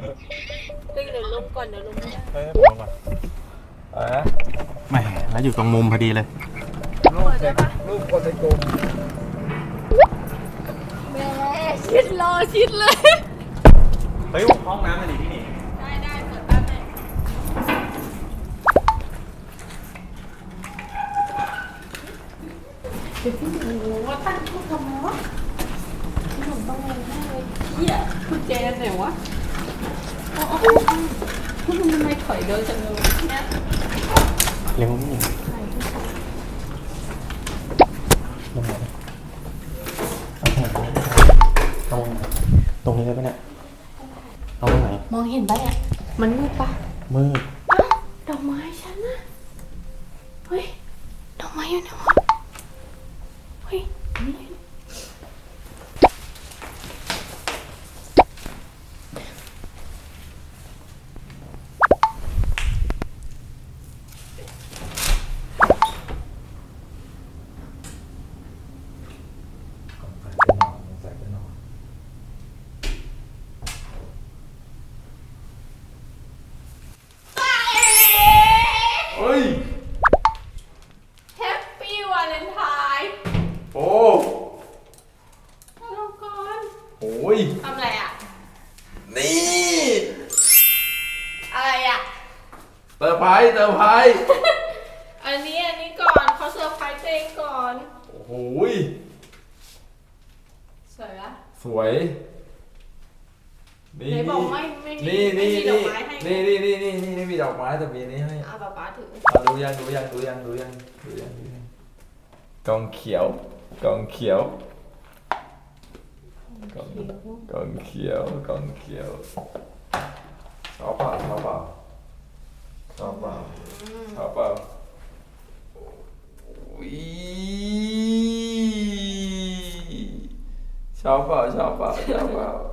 เดี๋ยวลงก่อนเดี๋ยวลงไม่ได้เฮ้ยผมก่อนอะไรนะแหมแล้วอยู่ตรงมุมพอดีเลย รูปเด็กรูปคนในกลุ่มแม่ชิดรอชิดเลย เฮ้ยห้องน้ำมันดีที่นี่ได้ได้เปิดแป๊บนึงโอ้โหตั้งทุกทำไมวะขนมต้องแรงแน่เลยเหี้ยคุณแจไหนวะ ทำไมถอยเดินจังเลยเนี่ยเร็วนี่ลงมาเอาตรงไหนเอาตรงนี้เลยปะเนี่ยเอาตรงไหนมองเห็นปะเนี่ยมันมืดปะมืดอ้าดอกไม้ฉันนะเฮ้ยดอกไม้อยู่ไหนวะ เฮ้ยนี่ ใส่ไปนอน เฮ้ย แฮปปี้วาเลนไทน์ โอ้ฮัลโหลก่อนโอ้ยทำอะไรอะ นี่ อะไรอะ เตอร์ไพรส์เตอร์ไพรส์อันนี้อันนี้ก่อนเขาเซอร์ไพรส์ตัวเองก่อน โอ้โหยสวยปะสวย นี่ไหนบอกไม่ไม่มีนี่ไม่นี่มีดอกไม้ให้นี่นี่นี่นี่นี่นี่มีดอกไม้แต่มีนี้ให้อะป๊าป๊าถือ อะดูยังดูยังดูยังดูยังดูยังดูยังกองเขียวกองเขียว กองกองเขียวกองเขียวชอบเป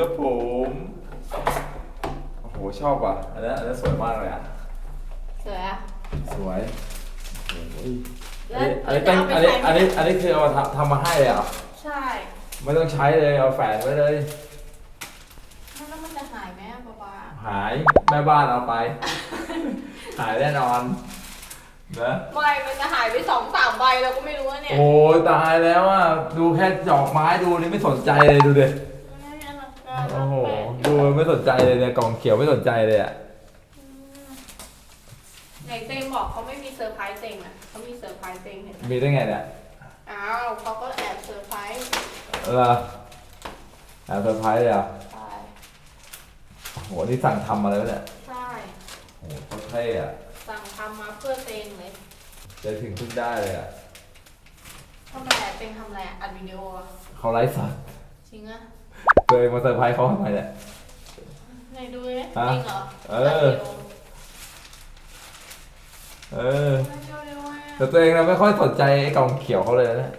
ครับผม โอ้โห ชอบว่ะ อันนี้อันนี้สวยมากเลยอะ สวยอะ สวยโอ้ยแล้อัวนนี้อันนี้ตั้งจะอันเานี้ไปอันใช้นี้ไหมอันนี้คือเอามาทำทำมาให้เลยเหรอใช่ไม่ต้องใช้เลย เอาแฝงไว้เลยแล้วมันจะหายไหมอะป๊าป๊าหายแม่บ้านเอาไป หายแน่นอนนะไม่มันจะหายไปสองสามใบเราก็ไม่รู้อะเนี่ย โอ้ยตายแล้วอะ ดูแค่ดอกไม้ดูนี่ไม่สนใจเลยดูดิ ดูไม่สนใจเลยเนี่ยกล่องเขียวไม่สนใจเลยอะไหนเต็งบอกเขาไม่มีเซอร์ไพรส์เต็งอะเขามีเซอร์ไพรส์เต็งเห็นไหมมีได้ไงเนี่ยอ้าวเขาก็แอบเซอร์ไพรส์เออแอบเซอร์ไพรส์เลยอะใช่โอ้โหนี่สั่งทำมาแล้วเนี่ยใช่โอ้โหโคตรเท่อะสั่งทำมาเพื่อเต็งเลยใจถึงพึ่งได้เลยอะทำไมอะเต็งทำอะไรอะอัดวิดีโออะเขาไลฟ์สดจริงอะ เคยมาเซอร์ไพรส์เขาทำไมเนี่ย ไหนดูเลยฮะจริงเหรอเออ เอออัดวิดีโอไม่ดูเลยแต่ตัวเองเราไม่ค่อยสนใจไอ้กล่องเขียวเขาเลยนะ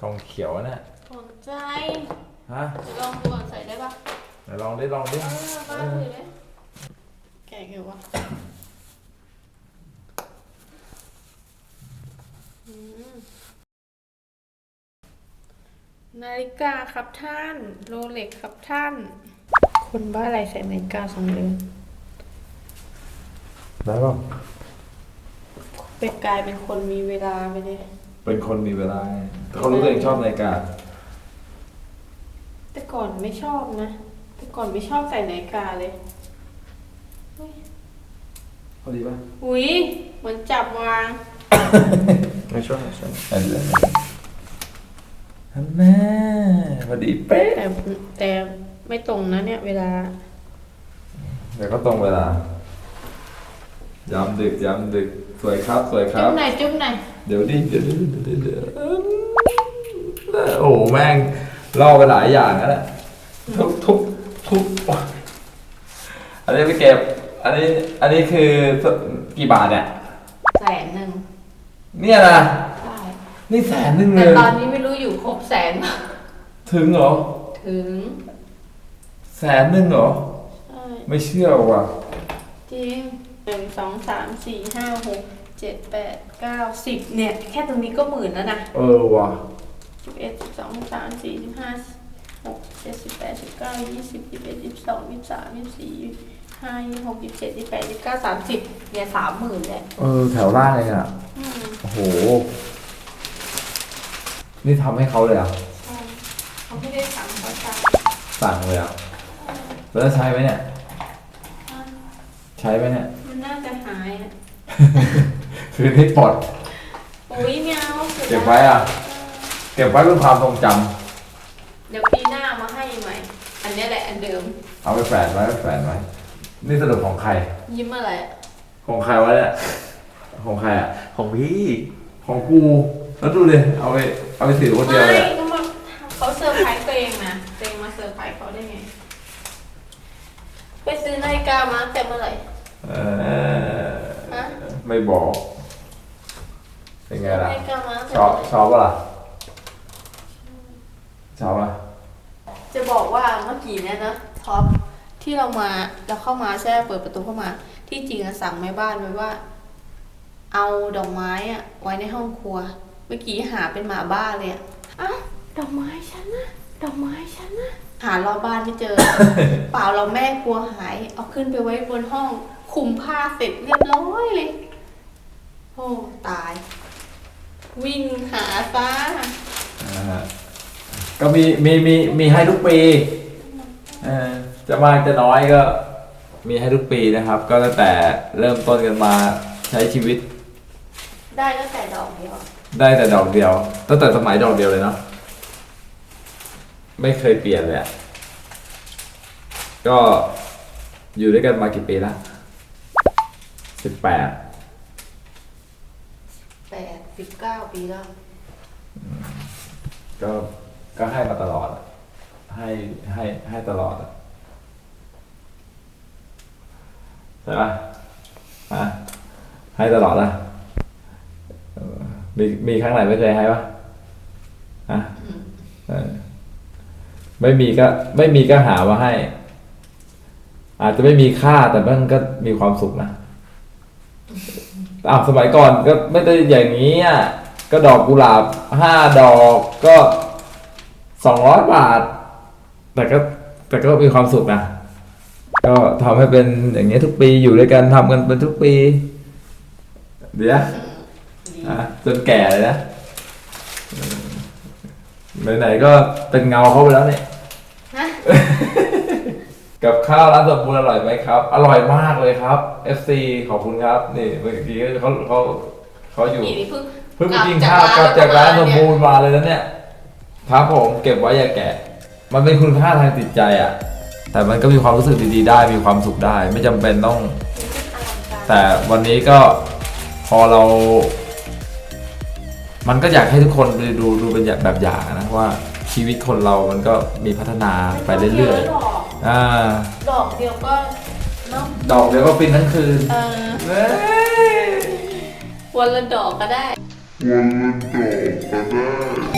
กล่องเขียวเนี่ยสนใจฮะเดี๋ยวลองดูก่อนใส่ได้ปะไหนลองดิลองดิเออบ้าถือเลยแกะอยู่วะอืม นาฬิกาครับท่านโรเล็กครับท่าน คนบ้าอะไรใส่นาฬิกาสองเรือนได้ป่ะเป็นกลายเป็นคนมีเวลาไปเลยเป็นคนมีเวลาแต่เขารู้ตัวเองชอบนาฬิกาแต่ก่อนไม่ชอบนะ แต่ก่อนไม่ชอบใส่นาฬิกาเลยเฮ้ยพอดีป่ะ อุ้ยเหมือนจับวาง ไม่ชอบไม่ชอบอันนี้ อันแม่พอดีเป๊ะแต่แต่ไม่ตรงนะเนี่ย เวลา เดี๋ยวก็ตรงเวลาย้ำดึกย้ำดึก สวยครับ สวยคจุ๊รับบไหนอยจุ๊บไหนอยเดี๋ยวดิเดี๋ยวดิเดี๋ยวดิเดี๋ยวโอ้โหแม่งล่อไปหลายอย่างแล้วแหละทุกทุกทุกอันนี้ไปเก็บ อันนี้ อันนี้คือกี่บาทเนี่ยแสนหนึ่งเนี่ยนะใช่นี่แสนหนึ่งเลแต่ยตอนนี้ไม่รู้อยู่ครบ แสนปะถึงเหรอ ถึง แสนหนึ่งเหรอ ใช่ไม่เชื่อว่ะ จริงหนึ่งสองสามสี่ห้าหกเจ็ดแปดเก้าสิบเนี่ย แค่ตรงนี้ก็หมื่นแล้วนะเออว่ะ สิบเอ็ดสิบสองสิบสามสิบสี่สิบห้าหกเจ็ดสิบแปดสิบเก้ายี่สิบยี่สิบเอ็ดยี่สิบสองยี่สิบสามยี่สิบสี่ยี่สิบห้ายี่สิบหกยี่สิบเจ็ดยี่สิบแปดยี่สิบเก้าสามสิบเนี่ยสามหมื่นเลยเออ แถวล่างเลยอะ อืมโอ้โห นี่ทำให้เขาเลยเหอะใช่เขาไม่ได้สั่งเขาสั่งสั่งเลยอะแล้วใช้ไหมเนี่ย อะใช้ไหมเนี่ย มันน่าจะหายอะคือนี่ปลดอุ้ยเนี่ยเอาสียดายเก็บไว้อะ เก็บไว้เป็นความทรงจำเดี๋ยวปีหน้ามาให้ใหม่ อันเนี้ยแหละอันเดิม เอาไปแฝนไว้ไปแฝนไว้ นี่สรุปของใคร ยิ้มอะไรอะของใครวะเนี่ย ของใครอะ ของพี่ ของกู แล้วดูเลยเอาไปเอาไปถือคนเดียวไม่เลยอะก็มาเขาเซอร์ไพรส์ตัวเองนะตัวเองมาเซอร์ไพรส์เขาได้ไง ไปซื้อนาฬิกามาตั้งแต่เมื่อไหร่ เออฮะ ไม่บอก เป็นไงล่ะนาฬิกามาตั้งแต่ชอบเมื่อไหร่ชอบปะล่ะชอบปะจะบอกว่าเมื่อกี้เนี่ยนะท็อปที่เรามาเราเข้ามาใช่ไหมเปิดประตูเข้ามา ที่จริงอะสั่งแม่บ้านไว้ว่า เอาดอกไม้อะไว้ในห้องครัว เมื่อกี้หาเป็นหมาบ้าเลยอะอ้าวดอกไม้ฉันนะดอกไม้ฉันนะหารอบบ้านไม่เจอ เปล่าเราแม่กลัวหาย เอาขึ้นไปไว้บนห้องคลุมผ้าเสร็จเรียบร้อยเลย โอ้ตาย วิ่งหาซะอ่าก็มีมีมีมีให้ทุกปีเออจะมากจะน้อยก็ มีให้ทุกปีนะครับ ก็ตั้งแต่เริ่มต้นกันมาใช้ชีวิต ได้ตั้งแต่ดอกเดียว ได้แต่ดอกเดียว ตั้งแต่สมัยดอกเดียวเลยเนาะไม่เคยเปลี่ยนเลยอะก็อยู่ด้วยกันมากี่ปีละสิบแปดแปดสิบเก้าปีแล้ว ก็ก็ให้มาตลอดอะให้ให้ให้ตลอดอะใช่ปะอะให้ตลอดอะเออ มีมีครั้งไหนไม่เคยให้ปะอะเออไม่มีก็ ไม่มีก็หามาให้ อาจจะไม่มีค่าแต่มันก็มีความสุขนะอ้าวสมัยก่อนก็ไม่ได้อย่างนี้อะก็ดอกกุหลาบห้าดอกก็สองร้อยบาท แต่ก็แต่ก็มีความสุขนะก็ทำให้เป็นอย่างเงี้ยทุกปีอยู่ด้วยกันทำกันเป็นทุกปี เดี๋ยว อะจนแก่เลยนะอืมไหนๆก็เป็นเงาเข้าไปแล้วเนี่ย ฮะ กับข้าวร้านสมบูรณ์อร่อยไหมครับ อร่อยมากเลยครับ FC ขอบคุณครับ นี่เมื่อกี้เขาเขาเขาอยู่ นี่นี่เพิ่งเพิ่งไปกินข้าวกลับจากร้านสมบูรณ์มาเลยนะเนี่ยครับผมเก็บไว้อย่าแกะ มันเป็นคุณค่าทางจิตใจอะแต่มันก็มีความรู้สึกดีๆ ได้มีความสุขได้ ไม่จำเป็นต้อง แต่วันนี้ก็พอเรา มันก็อยากให้ทุกคนไปดูดูเป็นแบบอย่างนะว่าชีวิตคนเรามันก็มีพัฒนาไปเรื่อยๆดอกๆอ่าดอกเดียวก็เนาะดอกเดียวก็ฟินทั้งคืนเออเว้ยวันละดอกก็ได้ One dog, bye-bye.